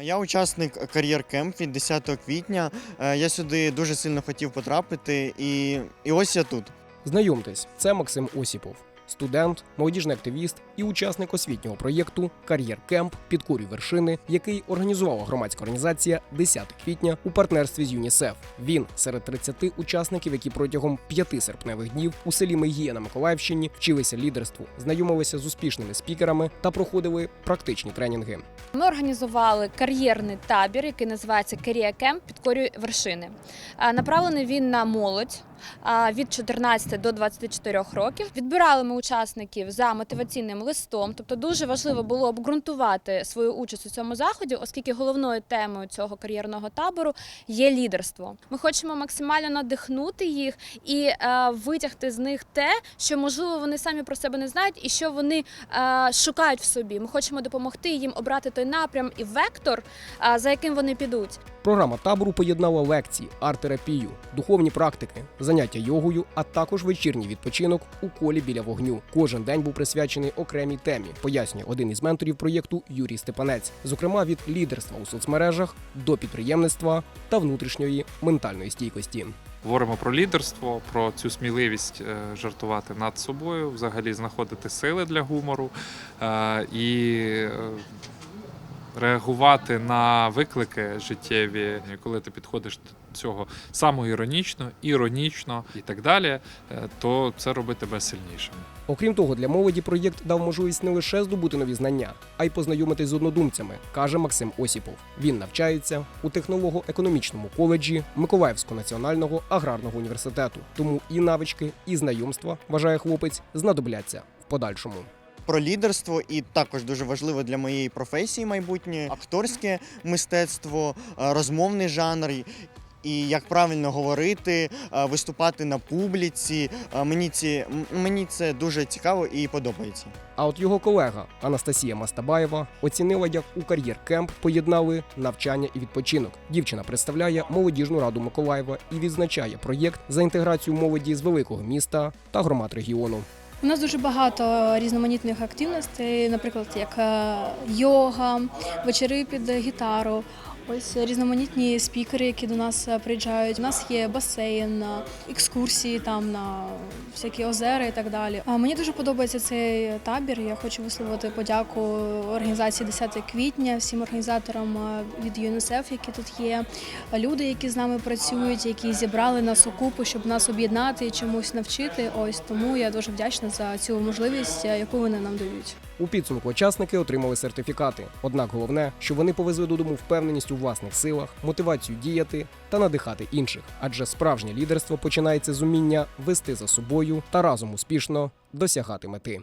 Я учасник кар'єр кемп від 10 квітня. Е, Я сюди дуже сильно хотів потрапити, і, і ось я тут. Знайомтесь, це Максим Осіпов, студент, молодіжний активіст і учасник освітнього проєкту Кар'єр Кемп Підкорюй вершини, який організувала громадська організація 10 квітня у партнерстві з ЮНІСЕФ. Він серед 30 учасників, які протягом п'яти серпневих днів у селі Мегія на Миколаївщині вчилися лідерству, знайомилися з успішними спікерами та проходили практичні тренінги. Ми організували кар'єрний табір, який називається Career Camp Підкорюй вершини. Направлений він на молодь від 14 до 24 років. Відбирали ми учасників за мотиваційним листом. Тобто дуже важливо було обґрунтувати свою участь у цьому заході, оскільки головною темою цього кар'єрного табору є лідерство. Ми хочемо максимально надихнути їх і е, витягти з них те, що можливо вони самі про себе не знають, і що вони е, шукають в собі. Ми хочемо допомогти їм обрати той напрям і вектор, е, за яким вони підуть. Програма табору поєднала лекції, арт-терапію, духовні практики, заняття йогою, а також вечірній відпочинок у колі біля вогню. Кожен день був присвячений окремій темі, пояснює один із менторів проєкту Юрій Степанець, зокрема від лідерства у соцмережах до підприємництва та внутрішньої ментальної стійкості. Говоримо про лідерство, про цю сміливість е, жартувати над собою, взагалі знаходити сили для гумору е, і е, реагувати на виклики життєві, коли ти підходиш до цього самоіронічно, іронічно і так далі, е, то це робить тебе сильнішим. Окрім того, для молоді проєкт дав можливість не лише здобути нові знання, а й познайомитись з однодумцями, каже Максим Осіпов. Він навчається у технолого-економічному коледжі Миколаївського національного аграрного університету. Тому і навички, і знайомства, вважає хлопець, знадобляться в подальшому. Про лідерство і також дуже важливо для моєї професії майбутнє акторське мистецтво, е, розмовний жанр. і- як правильно говорити, е, виступати на публіці. Е, Мені ці мені це дуже цікаво і подобається. А от його колега Анастасія Мастабаєва оцінила, як у кар'єр кемп поєднали навчання і відпочинок. Дівчина представляє молодіжну раду Миколаєва і відзначає проєкт за інтеграцію молоді з великого міста та громад регіону. У нас дуже багато різноманітних активностей, наприклад, як е, йога, вечори під гітару. Ось різноманітні спікери, які до нас е, приїжджають. У нас є басейн, е, екскурсії там на всякі озера і так далі. А мені дуже подобається цей табір. Я хочу висловити подяку організації 10 квітня, всім організаторам е, від ЮНІСЕФ, які тут є. Люди, які з нами працюють, які зібрали нас у купу, щоб нас об'єднати і чомусь навчити. Ось тому я дуже вдячна за цю можливість, яку вони нам дають. У підсумку учасники отримали сертифікати. Однак головне, що вони повезли додому впевненість у власних силах, мотивацію діяти та надихати інших. Адже справжнє лідерство починається з уміння вести за собою та разом успішно досягати мети.